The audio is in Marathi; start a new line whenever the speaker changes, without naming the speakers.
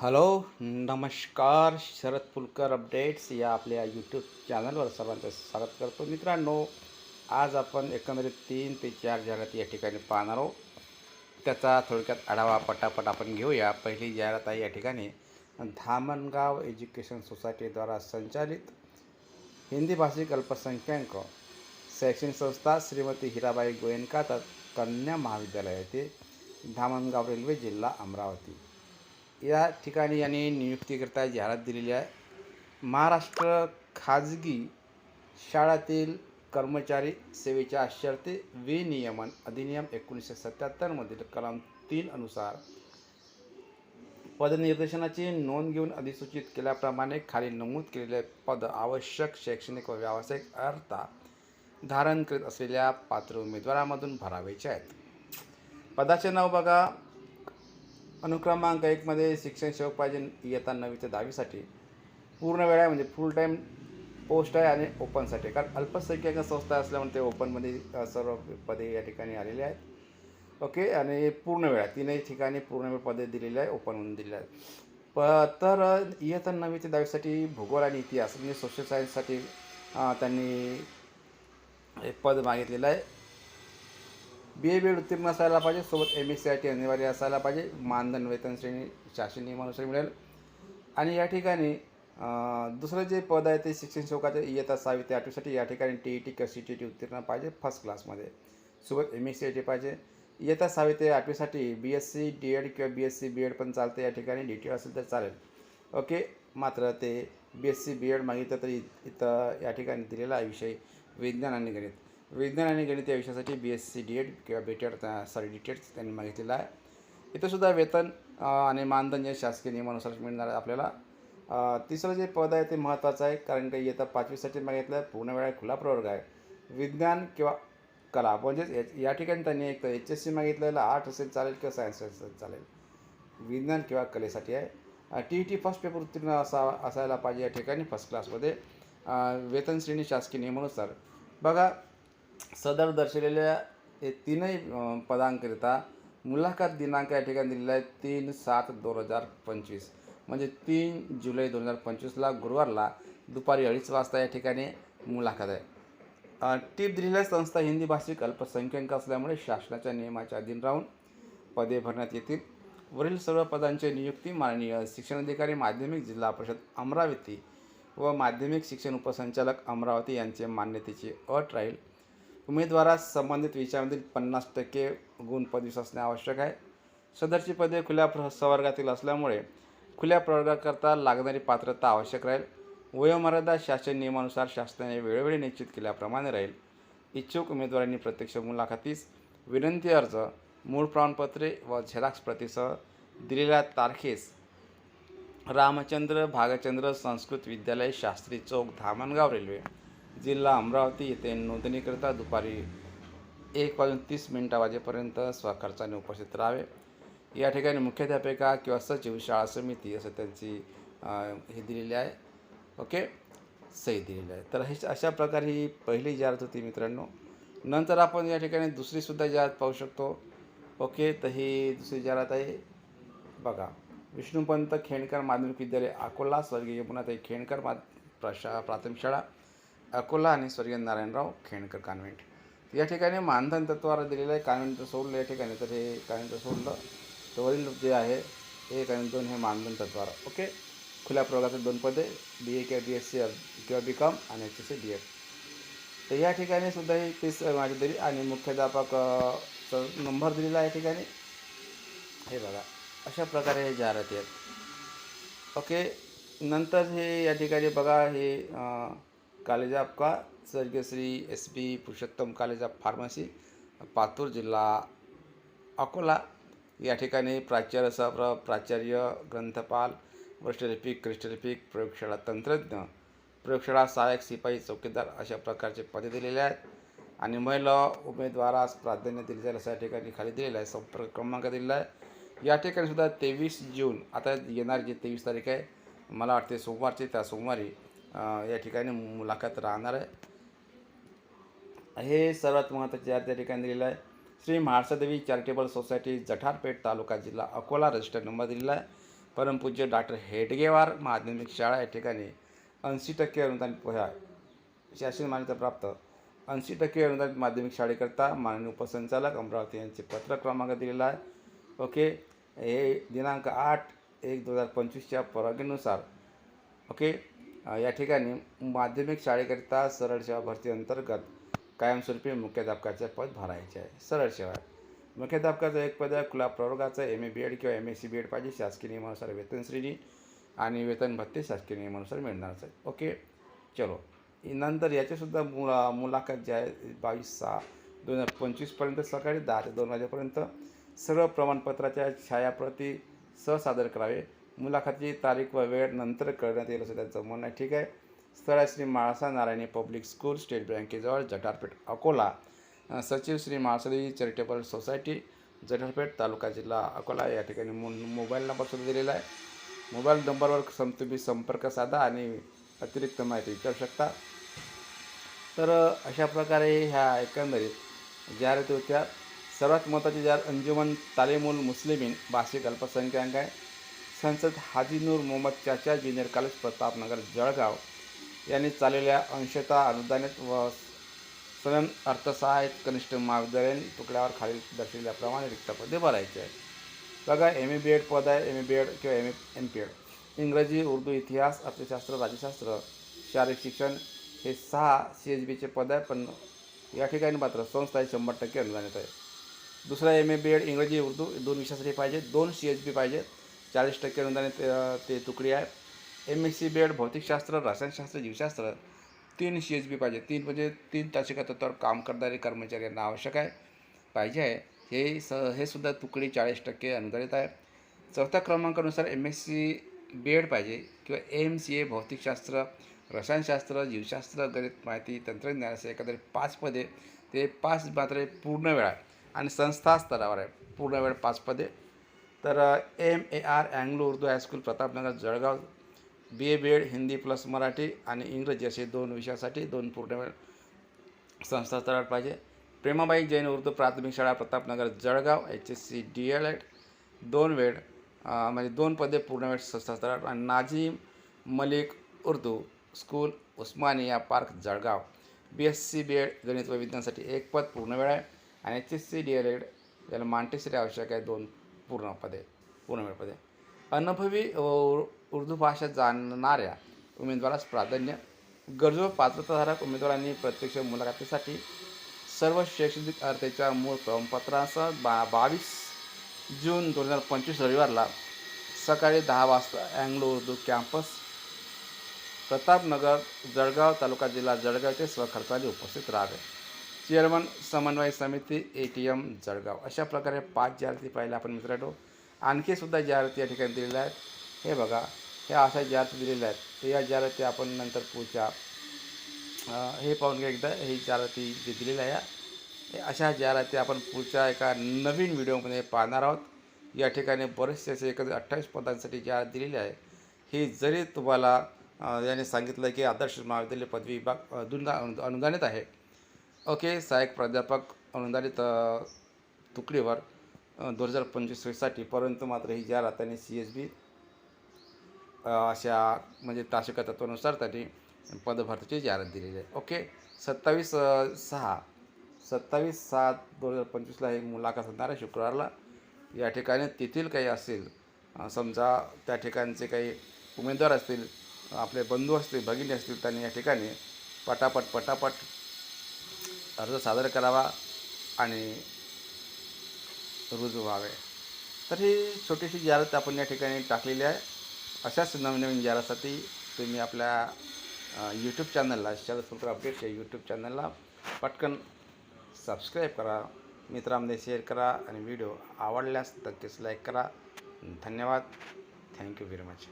हॅलो नमस्कार शरद पुलकर अपडेट्स या आपल्या यूट्यूब चॅनलवर सर्वांचं स्वागत करतो. मित्रांनो आज आपण एकंदरीत तीन ते चार जाहिराती या ठिकाणी पाहणार आहोत. त्याचा थोडक्यात आढावा पटापट आपण घेऊया. पहिली जाहिरात आहे या ठिकाणी धामणगाव एज्युकेशन सोसायटीद्वारा संचालित हिंदी भाषिक अल्पसंख्याक शैक्षणिक संस्था श्रीमती हिराबाई गोयनका कन्या महाविद्यालय येथे धामणगाव रेल्वे जिल्हा अमरावती. या ठिकाणी यांनी नियुक्तीकरता जाहिरात दिलेली आहे. महाराष्ट्र खाजगी शाळातील कर्मचारी सेवेच्या शर्ते विनियमन अधिनियम एकोणीसशे सत्याहत्तरमधील कलम तीन अनुसार पदनिर्देशनाची नोंद घेऊन अधिसूचित केल्याप्रमाणे खाली नमूद केलेले पद आवश्यक शैक्षणिक व व्यावसायिक अर्हता धारण करीत असलेल्या पात्र उमेदवारामधून भरावेचे आहेत. पदाचे नाव बघा. अनुक्रमांक एकमध्ये शिक्षण सेवक पाहिजे इयत्ता नववी ते दहावीसाठी पूर्ण वेळ आहे म्हणजे फुल टाईम पोस्ट आहे आणि ओपनसाठी कारण अल्पसंख्याक संस्था असल्यामुळे ते ओपनमध्ये सर्व पदे या ठिकाणी आलेले आहेत. ओके आणि पूर्ण वेळ तीनही ठिकाणी पूर्ण वेळ पदे दिलेली आहे ओपनमधून दिलेली आहेत. प तर इयत्ता नववी ते दहावीसाठी भूगोल आणि इतिहास म्हणजे सोशल सायन्ससाठी त्यांनी एक पद मागितलेलं आहे. बी ए बी एड उत्तीर्ण असायला पाहिजे. सोबत M S C I T अनिवार्य असायला पाहिजे. मानधन वेतन श्रेणी शासन नियमानुसार मिळेल. आणि या ठिकाणी दुसरं जे पद आहे ते शिक्षण सेवकाचे इयत्ता सहावी ते आठवीसाठी या ठिकाणी टी ई टी किंवा सी टी टी उत्तीर्ण पाहिजे. फर्स्ट क्लासमध्ये सोबत M S C I T पाहिजे. इयत्ता सहावी ते आठवीसाठी B S C D ed किंवा B S C B ed पण चालते या ठिकाणी डी टी असेल तर चालेल. ओके? मात्र ते B S C B Ed मागितलं तरी इथं या ठिकाणी दिलेला आहे विषय विज्ञान आणि गणित. विज्ञान आणि गणित या विषयासाठी B S C D Ed किंवा B T Ed sorry D T Ed त्यांनी मागितलेलं आहे. इथंसुद्धा वेतन आणि मानधन जे शासकीय नियमानुसार मिळणार आहे आपल्याला. तिसरं जे पद आहे ते महत्त्वाचं आहे कारण की येतं पाचवीसाठी मागितलं आहे पूर्ण वेळा खुला प्रवर्ग आहे. विज्ञान किंवा कला म्हणजेच या- या ठिकाणी त्यांनी एक एच एस सी मागितलेलं आर्ट असेल चालेल किंवा सायन्स असेल चालेल. विज्ञान किंवा कलेसाठी आहे. T E T first paper उत्तीर्ण असा असायला पाहिजे या ठिकाणी फर्स्ट क्लासमध्ये वेतन श्रेणी शासकीय नियमानुसार. बघा सदर दर्शवलेल्या हे तीनही पदांकरिता मुलाखत दिनांक या ठिकाणी दिलेला आहे तीन सात दोन हजार पंचवीस. म्हणजे तीन जुलै दोन हजार पंचवीसला गुरुवारला दुपारी अडीच वाजता या ठिकाणी मुलाखत आहे. टीप दिलेल्या संस्था हिंदी भाषिक अल्पसंख्याक असल्यामुळे शासनाच्या नियमाच्या अधीन राहून पदे भरण्यात येतील. वरील सर्व पदांची नियुक्ती माननीय शिक्षणाधिकारी माध्यमिक जिल्हा परिषद अमरावती व माध्यमिक शिक्षण उपसंचालक अमरावती यांचे मान्यतेची अट राहील. उमेदवारास संबंधित विषयामधील पन्नास टक्के गुण पदवीस असणे आवश्यक आहे. सदरची पदे खुल्या प्र संवर्गातील असल्यामुळे खुल्या प्रवर्गाकरता लागणारी पात्रता आवश्यक राहील. वयोमर्यादा शासन नियमानुसार शासनाने वेळोवेळी निश्चित केल्याप्रमाणे राहील. इच्छुक उमेदवारांनी प्रत्यक्ष मुलाखतीस विनंती अर्ज मूळ प्रमाणपत्रे व झेरॉक्स प्रतीसह दिलेल्या तारखेस रामचंद्र भागचंद्र संस्कृत विद्यालय शास्त्री चौक धामणगाव रेल्वे. जिल्हा अमरावती येथे नोंदणीकरिता दुपारी एक वाजून तीस मिनिटा वाजेपर्यंत स्वखर्चाने उपस्थित राहावे. या ठिकाणी मुख्याध्यापिका किंवा सचिव शाळा समिती असं त्यांची हे दिलेली आहे. ओके? सही दिलेली आहे. तर हे अशा प्रकारे ही पहिली जाहिरात होती मित्रांनो. नंतर आपण या ठिकाणी दुसरीसुद्धा जाहिरात पाहू शकतो. ओके? तर ही दुसरी जाहिरात आहे. बघा विष्णुपंत खेणकर माध्यमिक विद्यालय अकोला स्वर्गीय यमुनाताई खेणकर मा प्रशा प्राथमिक शाळा. अकोला आणि स्वर्गीय नारायणराव खेणकर कॉन्व्हेंट. या ठिकाणी मानधन तत्वावर दिलेलं आहे कॉन्व्हेंट सोडलं या ठिकाणी तर हे कॉन्व्हेंट सोडलं. तर वरील जे आहे एक आणि दोन हे मानधन तत्वावर. ओके? खुल्या प्रवर्गातील दोन पदे बी ए किंवा बी एस सी किंवा बी कॉम आणि H S C D Ed तर या ठिकाणी सुद्धा ही तीस माझी दिली आणि मुख्याध्यापक नंबर दिलेला आहे या ठिकाणी. हे बघा अशा प्रकारे हे जाहिराती आहेत. ओके? नंतर हे या ठिकाणी बघा हे कॉलेज आपका का? S P Purushottam college of pharmacy Patur जिल्हा अकोला. या ठिकाणी प्राचार्य सप्र प्राचार्य ग्रंथपाल वृष्ठलिपिक क्रिस्टलिपिक प्रयोगशाळा तंत्रज्ञ प्रयोगशाळा सहाय्यक शिपाई चौकीदार अशा प्रकारचे पदे दिलेले आहेत. आणि महिला उमेदवारास प्राधान्य दिले जाईल अशा ठिकाणी खाली दिलेलं आहे. संपर्क क्रमांक दिलेला आहे. या ठिकाणी सुद्धा तेवीस जून आता येणारी जी तेवीस तारीख आहे मला वाटते सोमवारची त्या सोमवारी या ठिकाणी मुलाखत राहणार आहे. हे सर्वात महत्त्वाचे आहे त्या ठिकाणी दिलेलं आहे. श्री म्हाळसादेवी चॅरिटेबल सोसायटी जठारपेठ तालुका जिल्हा अकोला रजिस्टर नंबर दिलेला आहे. परमपूज्य डॉक्टर हेडगेवार माध्यमिक शाळा या ठिकाणी ऐंशी टक्के अनुदान पोह्या शासन मान्यता प्राप्त. ऐंशी टक्के अनुदान माध्यमिक शाळेकरता माननीय उपसंचालक अमरावती यांचे पत्र क्रमांक दिलेला आहे. ओके? हे दिनांक आठ एक दोन हजार पंचवीसच्या परवानगीनुसार. ओके? या ठिकाणी माध्यमिक शाळेकरिता सरळ सेवा भरती अंतर्गत कायमस्वरूपी मुख्याध्यापकाचे पद भरायचे आहे. सरळ सेवा. मुख्याध्यापकाचं एक पद आहे खुला प्रवर्गाचं एम ए बी एड किंवा M S C B Ed पाहिजे शासकीय नियमानुसार वेतन श्रेणी आणि वेतन भत्ते शासकीय नियमानुसार मिळणारच आहे. ओके? चलो. नंतर याचीसुद्धा मुला मुलाखत जे आहे बावीस सहा दोन हजार पंचवीसपर्यंत सकाळी दहा ते दोन वाजेपर्यंत सर्व प्रमाणपत्राच्या छायाप्रती सहसादर करावे. मुलाखतीची तारीख व वेळ नंतर कळण्यात येईल असं त्यांचं म्हणणं आहे. ठीक आहे. स्थळ आहे Shri Malsa Narayani public school state बँकेजवळ Jatharpeth Akola. सचिव श्री माळसादेवी चॅरिटेबल सोसायटी जठारपेठ तालुका जिल्हा अकोला. या ठिकाणी मो मोबाईल नंबर सुद्धा दिलेला आहे. मोबाईल नंबरवर सम तुम्ही संपर्क साधा आणि अतिरिक्त माहिती विचारू शकता. तर अशा प्रकारे ह्या एकंदरीत जाहिराती होत्या सर्वात महत्त्वाची जाहिरात अंजुमन तालिमुल मुस्लिमीन भाषिक अल्पसंख्याक आहे. संसद हाजी नूर मोहम्मद चाचा ज्युनियर कॉलेज प्रतापनगर जळगाव यांनी चाललेल्या अंशतः अनुदानित व स्वयं अर्थसहाय्यित कनिष्ठ महाविद्यालयीन तुकड्यावर खालील दर्शविल्याप्रमाणे रिक्त पदे भरायचे आहे बघा एम ए बी एड पद आहे एम ए बी एड किंवा M A M P Ed Ingraji Urdu इतिहास अर्थशास्त्र राज्यशास्त्र शारीरिक शिक्षण हे सहा सी एच बीचे पद आहे पण या ठिकाणी मात्र संस्था हे शंभर टक्के अनुदानित आहे. दुसरा एम ए बी एड इंग्रजी उर्दू दोन विषयासाठी पाहिजे दोन सी एच बी पाहिजे चाळीस टक्के अनुदानित ते ते तुकडी आहे. M S C B Ed भौतिकशास्त्र रसायनशास्त्र जीवशास्त्र तीन सी एच बी पाहिजे. तीन म्हणजे तीन तासिका तत्वावर काम करणारे कर्मचारी यांना आवश्यक आहे पाहिजे आहे. हे स हे सुद्धा तुकडी चाळीस टक्के अनुदानित आहे. चौथ्या क्रमांकानुसार M S C B Ed पाहिजे किंवा एम सी ए भौतिकशास्त्र रसायनशास्त्र जीवशास्त्र गणित माहिती तंत्रज्ञान असे एकंदरीत पाच पदे. ते पाच मात्र पूर्ण वेळ आहे आणि संस्था स्तरावर आहे. पूर्ण वेळ पाच पदे. तर M A R Anglo Urdu high school Pratapnagar Jalgaon. B A B Ed Hindi plus Marathi आणि इंग्रजी असे दोन विषयासाठी दोन पूर्ण संस्था स्तरावर पाहिजे. प्रेमाबाई जैन उर्दू प्राथमिक शाळा Pratapnagar Jalgaon H S C D L Ed दोन वेळ म्हणजे दोन पदे पूर्ण वेळ संस्था स्तरावर आणि Nazim Malik Urdu school Osmania park Jalgaon. B S C B Ed गणित व विज्ञानासाठी एक पद पूर्ण वेळ आहे. आणि H S C D L Ed याला मांटेसरी आवश्यक आहे दोन पूर्णपदे पूर्णवेळपदे अनुभवी व उर्दू भाषा जाणणाऱ्या उमेदवारास प्राधान्य गरजू पात्रताधारक उमेदवारांनी प्रत्यक्ष मुलाखतीसाठी सर्व शैक्षणिक अर्हतेच्या मूळ प्रमाणपत्रासह बा बावीस जून दोन हजार पंचवीस रविवारला सकाळी दहा वाजता अँग्लो उर्दू कॅम्पस प्रतापनगर जळगाव तालुका जिल्हा जळगाव येथे स्वखर्चाने उपस्थित राहावे. चेअरमन समन्वय समिती ए टी एम जळगाव. अशा प्रकारे पाच जाहिराती पाहिल्या आपण मित्रांनो. आणखी सुद्धा जाहिराती या ठिकाणी दिलेल्या आहेत. हे बघा हे अशा जाहिराती दिलेल्या आहेत. तर या जाहिराती आपण नंतर पुढच्या हे पाहून घ्या एकदा. ही जाहिराती जे दिलेल्या आहे अशा जाहिराती आपण पुढच्या एका नवीन व्हिडिओमध्ये पाहणार आहोत. या ठिकाणी बरेचसे असे एकंदर अठ्ठावीस पदांसाठी जाहिरात दिलेली आहे. ही जरी तुम्हाला याने सांगितलं की आदर्श महाविद्यालय पदवी विभाग अनुदा अनुदानित आहे. ओके सहाय्यक प्राध्यापक अनुदानित तुकडीवर दोन हजार पंचवीससाठी परंतु मात्र ही जाहिरात त्यांनी सी एस बी अशा म्हणजे तासिका तत्वानुसार त्यांनी पदभरतीची जाहिरात दिलेली आहे. ओके सत्तावीस सहा सत्तावीस सात दोन हजार पंचवीसला ही मुलाखत होणार आहे शुक्रवारला. या ठिकाणी तेथील काही असेल समजा त्या ठिकाणचे काही उमेदवार असतील आपले बंधू असतील भगिनी असतील त्यांनी या ठिकाणी पटापट पटापट अर्ज सादर करावा आणि रुजू व्हावे. तर ही छोटीशी जाहिरात आपण या ठिकाणी टाकलेली आहे. अशाच नवीन नवीन जाहिरातीसाठी तुम्ही आपल्या यूट्यूब चॅनलला शरद फुलकर अपडेट्स या यूट्यूब चॅनलला पटकन सबस्क्राईब करा मित्रांमध्ये शेअर करा आणि व्हिडिओ आवडल्यास नक्कीच लाईक करा. धन्यवाद. Thank you very much